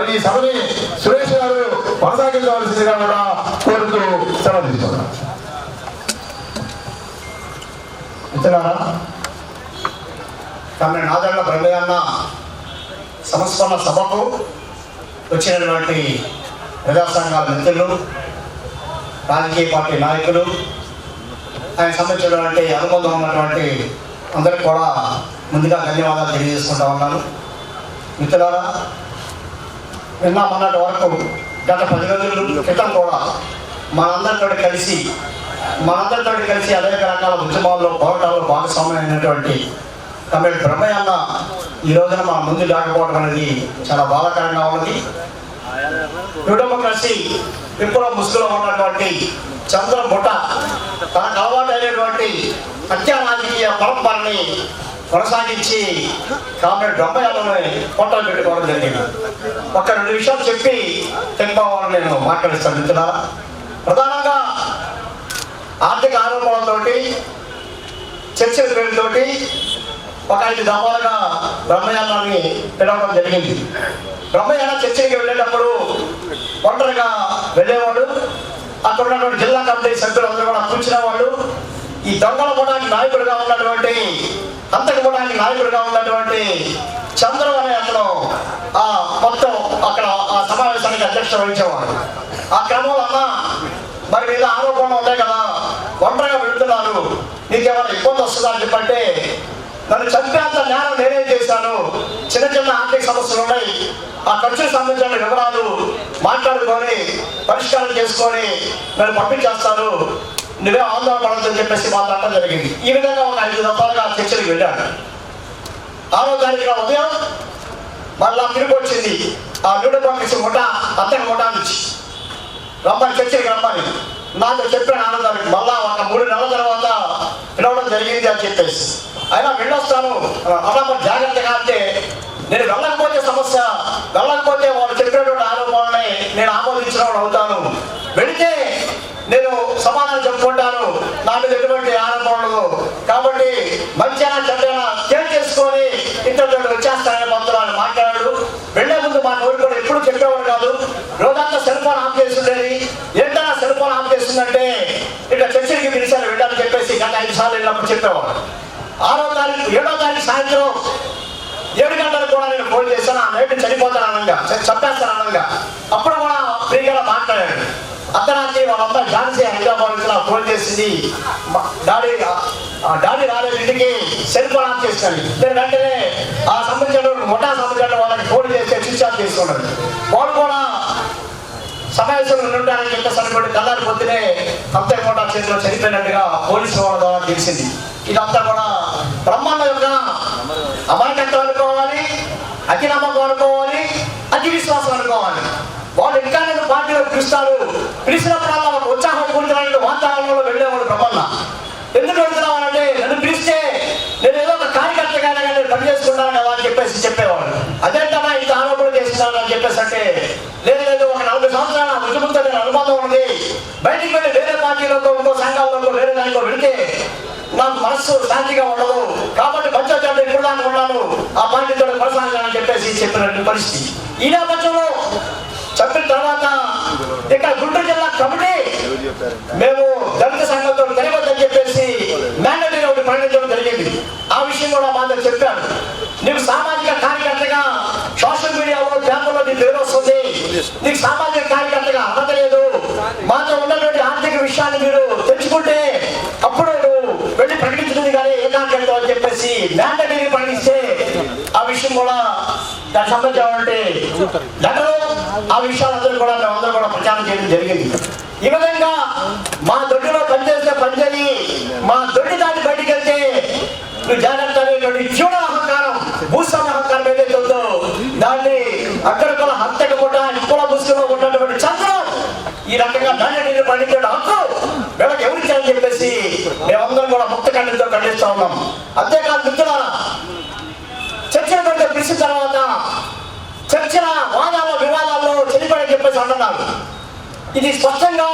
మరి ఈ సభని సురేష్ గారు కొనసాగించవలసిందిగా కూడా కోరుతూ సెలవు తీసుకున్నారు మిత్రులారా తమ నాదళ్ళ బ్రహ్మయ్యన్న సంస్మరణ సభకు వచ్చినటువంటి ప్రజా సంఘాల మిత్రులు రాజకీయ పార్టీ నాయకులు ఆయన సంబంధించినటువంటి అనుబంధం ఉన్నటువంటి అందరికి కూడా ముందుగా ధన్యవాదాలు తెలియజేసుకుంటా ఉన్నాను. మిత్రులారా నిన్న మొన్నటి వరకు గత పది రోజుల క్రితం కూడా మనందరితో కలిసి మనందరితో కలిసి అనేక రకాల ఉద్యమాల్లో పోరాటాల్లో భాగస్వామ్యమైనటువంటి తమిళ బ్రహ్మయ్యన్న ఈ రోజున మన ముందు లేకపోవడం అనేది చాలా బాధాకరంగా ఉన్నది. డెమోక్రసీ ఇప్పుడు ముసుగులో ఉన్నటువంటి చంద్ర బుట్ట తనకు అలవాటైనటువంటి హత్యా రాజకీయ పరంపరని కొనసాగించి కామ్రేడ్ బ్రహ్మయ్యని కోటలు పెట్టుకోవడం జరిగింది. ఒక రెండు విషయాలు చెప్పి తెలుసుకోవాలని నేను మాట్లాడిస్తాను మిత్రులారా. ప్రధానంగా ఆర్థిక ఆరోపణలతోటి చర్చల పేరుతోటి ఒక ఐదు దఫాలుగా బ్రహ్మయానాన్ని పిలవడం జరిగింది. బ్రహ్మయాన చర్చకి వెళ్ళేటప్పుడు ఒంటరిగా వెళ్ళేవాడు అక్కడ ఉన్నటువంటి జిల్లా కమిటీ సభ్యులందరూ కూడా కూర్చునేవాళ్ళు. ఈ దొంగల ముఠానికి నాయకుడిగా ఉన్నటువంటి అంతకు కూడా ఆయన నాయకుడిగా ఉన్నటువంటి చంద్రం అనే అతను ఆ మొత్తం అక్కడ ఆ సమావేశానికి అధ్యక్షత వహించేవాడు. ఆ క్రమంలో అన్న మరి మీద ఆరోపణలు ఉన్నాయి కదా ఒంటరిగా వెళ్తున్నారు నీకేమైనా ఇబ్బంది వస్తుందా? అని చెప్పంటే నన్ను చంపేంత నేరం నేనేం చేశాను చిన్న చిన్న ఆర్థిక సమస్యలు ఉన్నాయి ఆ ఖర్చుకు సంబంధించిన వివరాలు మాట్లాడుకొని పరిష్కారం చేసుకొని నన్ను పంపించేస్తాను నువ్వే ఆందోళన పడద్దని చెప్పేసి మాట్లాడటం జరిగింది. ఈ విధంగా ఒక ఐదు దఫాలుగా చర్చలకు వెళ్ళాను. ఆరో తారీఖున ఉదయం మళ్ళా తిరిగి వచ్చింది. ఆ నూనె పంపించి ముఠ అతని ముఠా నుంచి. రమ్మని చర్చకి రమ్మని. నాతో చెప్పాను ఆనందానికి మళ్ళా ఒక మూడు నెలల తర్వాత పిలవడం జరిగింది అని చెప్పేసి. అయినా వెళ్ళొస్తాను. అలా జాగ్రత్తగా అంటే నేను వెళ్ళకపోతే మీద ఎటువంటి ఆరోపణలు కాబట్టి మంచిగా చెడ్డైనా కేర్ చేసుకొని ఇంతటి వచ్చేస్తానని పంతులు మాట్లాడాడు వెళ్ళే ముందు మా నోరు కూడా ఎప్పుడు చెప్పేవాడు కాదు. రోజంతా సెల్ ఫోన్ ఆఫ్ చేస్తుండేది ఉండేది. ఏంటన్నా సెల్ ఫోన్ ఆఫ్ చేస్తుందంటే ఇట్లా చర్చలకి పిలిచారు వెళ్ళాలని చెప్పేసి గత ఐదు సార్లు వెళ్ళినప్పుడు చెప్పేవాడు ఆరో తారీఖు ఏడో తారీఖు సాయంత్రం ఏడు గంటలకు కూడా నేను ఫోన్ చేస్తాను ఆ నైట్ చనిపోతాను అనగా చంపేస్తాను అనగా. అప్పుడు కూడా ఫ్రీగా మాట్లాడాడు అర్ధరాత్రి వాళ్ళంతా ఝాన్సీ హైదరాబాద్ నుంచి ఫోన్ చేసింది. డాడీ డాడీ రాలేదు ఇంటికి సెల్ ఫోన్ ఆఫ్ చేశాను నేను వెంటనే ఆ సంబంధించిన ముఠా సంబంధించిన వాళ్ళకి ఫోన్ చేసి స్విచ్ ఆఫ్ చేసుకున్నాను వాళ్ళు కూడా సమావేశంలో ఉంటారని చెప్పేసి అనుకోండి తెల్లారి పొద్దునే అంతయ్య కోట చేతిలో చనిపోయినట్టుగా పోలీసు వాళ్ళ ద్వారా తెలిసింది. ఇదంతా కూడా బ్రహ్మాండ యొక్క అమాయకత్వం పిలిచినప్పుడల్లా ఒక ఉత్సాహం కూడుతున్న వాతావరణంలో వెళ్ళేవాడు ప్రపన్న ఎందుకు వెళ్తున్నావు అంటే నన్ను పిలిస్తే నేను ఏదో ఒక కార్యకర్తగానే నేను పని చేసుకుంటాను కదా అని చెప్పేసి చెప్పేవాడు. అదేంటమ్మా ఇంత ఆరోపణ చేస్తున్నాను అని చెప్పేసి అంటే లేదు లేదు ఒక నలభై సంవత్సరాల ఉద్యమంతో నేను అనుబంధం ఉంది. బయటికి వెళ్ళి వేరే పార్టీలకు ఇంకో సంఘాలకు వేరే దానికో వెళితే నాకు మనస్సు శాంతిగా ఉండదు. కాబట్టి పంచాయతీ ఇప్పుడు దానికి ఉన్నాను. ఆ పార్టీతో కొనసాగాలని చెప్పేసి చెప్పినట్టు పరిస్థితి. ఇలా నేపథ్యంలో చెప్పిన తర్వాత ఇక్కడ గుంటూరు జిల్లా కమిటీ మేము దళిత సంఘంతో తెలియవద్దని చెప్పేసి మ్యాండటరీ ఒకటి ప్రకటించడం జరిగింది. ఆ విషయం కూడా మా దగ్గర చెప్పాను నీకు సామాజిక కార్యకర్తగా సోషల్ మీడియాలో పేపర్లో నీ పేరు వస్తుంది. నీకు సామాజిక కార్యకర్తగా అర్హత లేదు మాతో ఉన్నటువంటి ఆర్థిక విషయాన్ని మీరు తెచ్చుకుంటే అప్పుడు నువ్వు వెళ్ళి ప్రకటించుకుంది కానీ ఏ కార్యకర్త అని చెప్పేసి మ్యాండేటరీ ప్రకటిస్తే ఆ విషయం కూడా దానికి సంబంధించినటువంటి లెటరు ఆ విషయాలందరూ కూడా మేమందరూ కూడా ప్రచారం చేయడం జరిగింది. ఈ విధంగా మా దొడ్డిలో పనిచేస్తే పనిచేయి మా దొడ్డి దాటి బయటికి వెళ్తే నువ్వు జాగ్రత్త అనేటువంటి చూడ అహంకారం భూస్వామి అహంకారం ఏదైతే ఉందో దాన్ని అక్కడ కూడా హత్యక కూడా ఇప్పుడు ముసుగులో ఉన్నటువంటి చంద్రం ఈ రకంగా దాన్ని పండించే హక్కు వీళ్ళకి ఎవరిచ్చారని చెప్పేసి మేమందరం కూడా ముక్త ఖండంతో ఖండిస్తా ఉన్నాం అంతేకాదు మిత్రులారా చర్చల కంటే పిలిచిన తర్వాత చర్చల వాదాల వివాదాల్లో చనిపోయని చెప్పేసి అంటున్నారు. ఇది స్పష్టంగా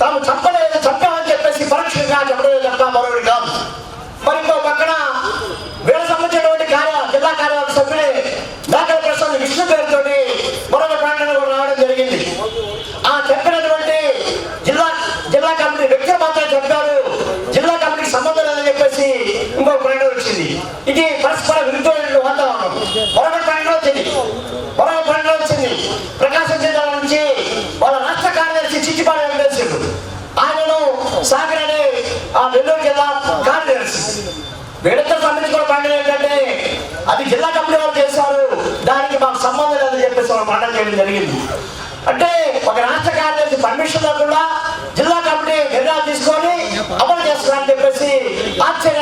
తాము చంపలేదు చంపామని చెప్పేసి పరోక్షంగా చెప్పలేదు తప్ప మరొకటి వరవట్నంలో ప్రకాశం జిల్లా నుంచి వాళ్ళ రాష్ట్ర కార్యదర్శి చిట్టిపాడు ఆయనను సాగర్ ఆ నెల్లూరు జిల్లా సంబంధించిన పండుగ ఏంటంటే అది జిల్లా కమిటీ వాళ్ళు చేస్తారు దానికి మాకు సంబంధం చెప్పేసి వాళ్ళు పండుగ చేయడం జరిగింది. అంటే ఒక రాష్ట్ర కార్యదర్శి పర్మిషన్ కూడా జిల్లా కమిటీ నిర్ణయాలు తీసుకొని అమలు చేస్తున్నారని చెప్పేసి ఆశ్చర్య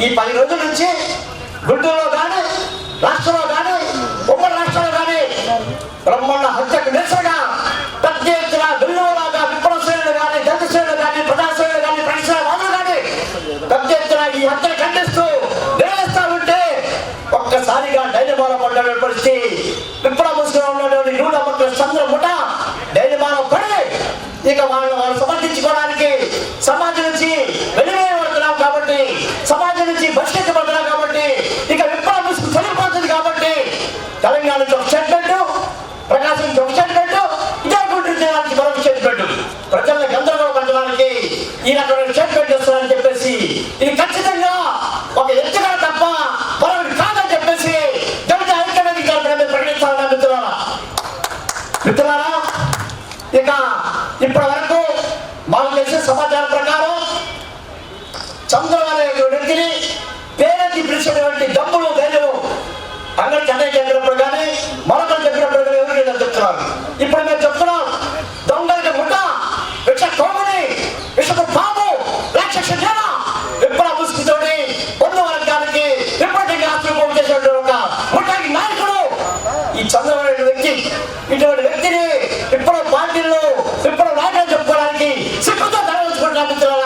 ఈ పది రోజుల నుంచి గుంటూరులో కానీ రాష్ట్రంలో కానీ ఉమ్మడి రాష్ట్రంలో కానీ బ్రహ్మాండ హత్యకు 咱们家的庄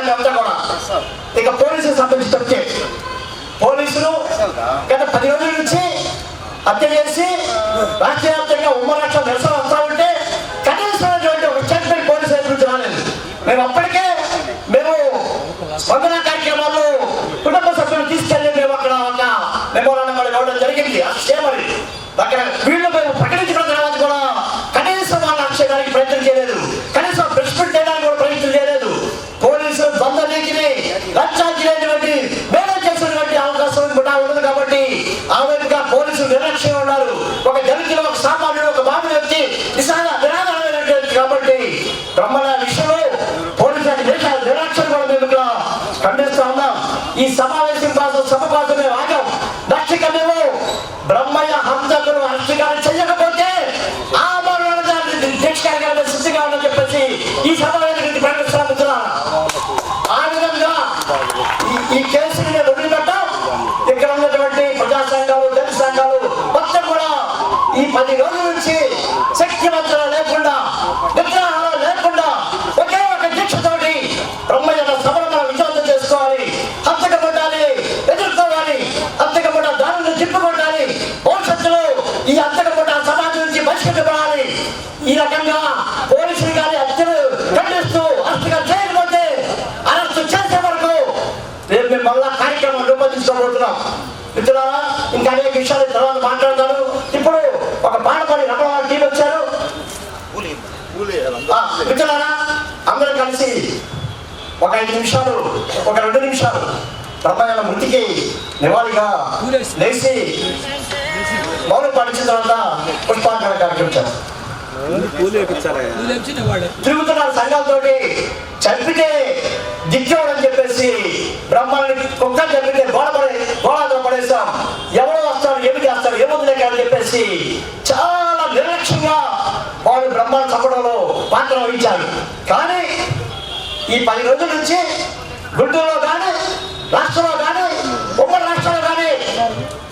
వాళ్ళు అంతా కూడా? ఇక పోలీసులు సంబంధించి వచ్చే పోలీసులు గత పది రోజుల నుంచి హత్య చేసి రాష్ట్ర ఉమ్మ రాష్ట్ర నిరసన వస్తా ఉంటే కనీసమైనటువంటి ఒక స్టేట్మెంట్ పోలీసులు ఎదురు రాలేదు. మేము అప్పటికే మేము వందన కార్యక్రమాలు కుటుంబ సభ్యులు తీసుకెళ్ళి మేము అక్కడ ఒక మెమోరాండం కూడా ఇవ్వడం జరిగింది. అదే మరి అక్కడ వీళ్ళు మేము ప్రకటించడం ఒక ఐదు నిమిషాలు ఒక రెండు నిమిషాలు. బ్రహ్మయ్యల మృతికి నివాళిగా లేచి మౌనం పాటించిన తర్వాత పుష్పాంకర కార్యక్రమం చేస్తారు. తిరుగుతున్నారు సంఘాలతో చంపితే దిక్కేవాడు చెప్పేసి బ్రహ్మాన్ని కుక్క చంపితే గోడపడే గోడాతో పడేస్తాం. ఎవరు వస్తారు ఏమి చేస్తారు లేక అని చెప్పేసి చాలా నిర్లక్ష్యంగా వాళ్ళు బ్రహ్మాండ చంపడంలో పాత్ర వహించారు. కానీ ఈ పది రోజుల నుంచి గుంటూరులో కానీ రాష్ట్రంలో కానీ ఉమ్మడి రాష్ట్రంలో కానీ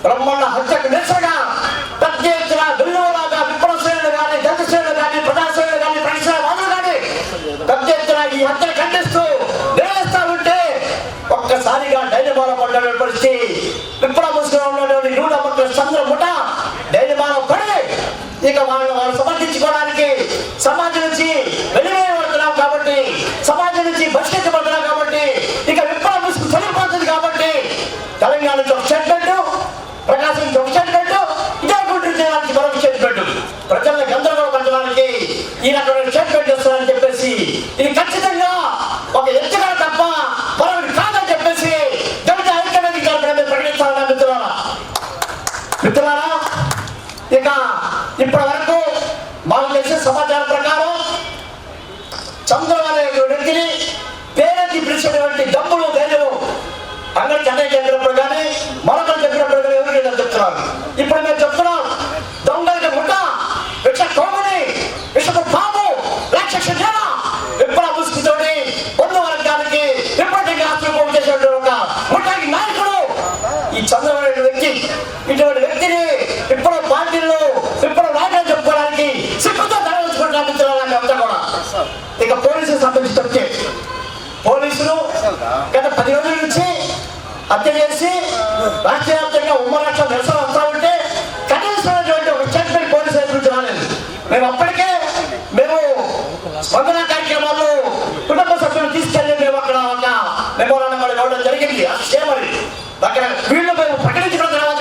బ్రహ్మణ హత్యకు నిరసనగా ప్రత్యేకించిన ఎత్తున వెల్లువలాగా విప్లవ శ్రేణులు కానీ దళిత కానీ ప్రజా శ్రేణులు కానీ పరిశ్రమలు కానీ పెద్ద ఈ హత్యను ఖండిస్తూ నిర్వహిస్తా ఉంటే ఒక్కసారిగా డైనమాల పడ్డ పరిస్థితి. విప్లవ ముస్లింలోని నూట ముప్పై చంద్ర ముఠ డైనమాల పడి ఇక వాళ్ళ వాళ్ళు మేము అప్పటికే మేము వందన కార్యక్రమాల్లో కుటుంబ సభ్యులు తీసుకెళ్ళి మేము అక్కడ ఉన్న మెమోరాండం ఇవ్వడం జరిగింది. అక్షేమని అక్కడ వీళ్ళు మేము ప్రకటించిన తర్వాత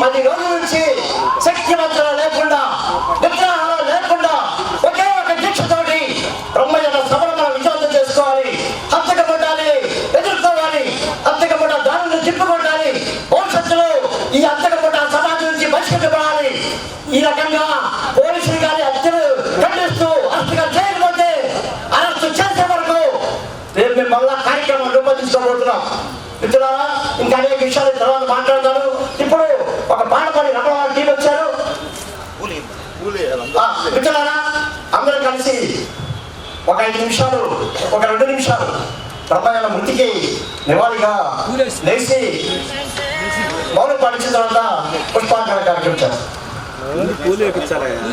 పది రోజుల నుంచి శక్తి మంత్రాలు లేకుండా విగ్రహాలు లేకుండా ఒకే ఒక దీక్షతోటి బ్రహ్మజన సభను మనం విజయవంతం చేసుకోవాలి. హస్తకపడాలి ఎదుర్కోవాలి. హస్తకపడ దానిని తిప్పుకొట్టాలి. భవిష్యత్తులో ఈ హస్తకపడ సమాజం నుంచి బహిష్కరించబడాలి ఈ రకంగా పోలీసులు కానీ హత్యలు ఖండిస్తూ హస్తగా చేయకపోతే అరెస్టు చేసే వరకు రేపు మేము మళ్ళా కార్యక్రమం రూపొందించుకోబోతున్నాం. మిత్రులారా ఇంకా అనేక విషయాలు తర్వాత మాట్లాడతాను ఇప్పుడు ఒక పాట పాడి రమణ టీం వచ్చారు ఆ, మిత్రులారా అందరూ కలిసి ఒక ఐదు నిమిషాలు ఒక రెండు నిమిషాలు బ్రహ్మయ్య మృతికి నివాళిగా లేచి మౌనం పాటించిన తర్వాత పుష్పాంకర కార్యక్రమం చేస్తారు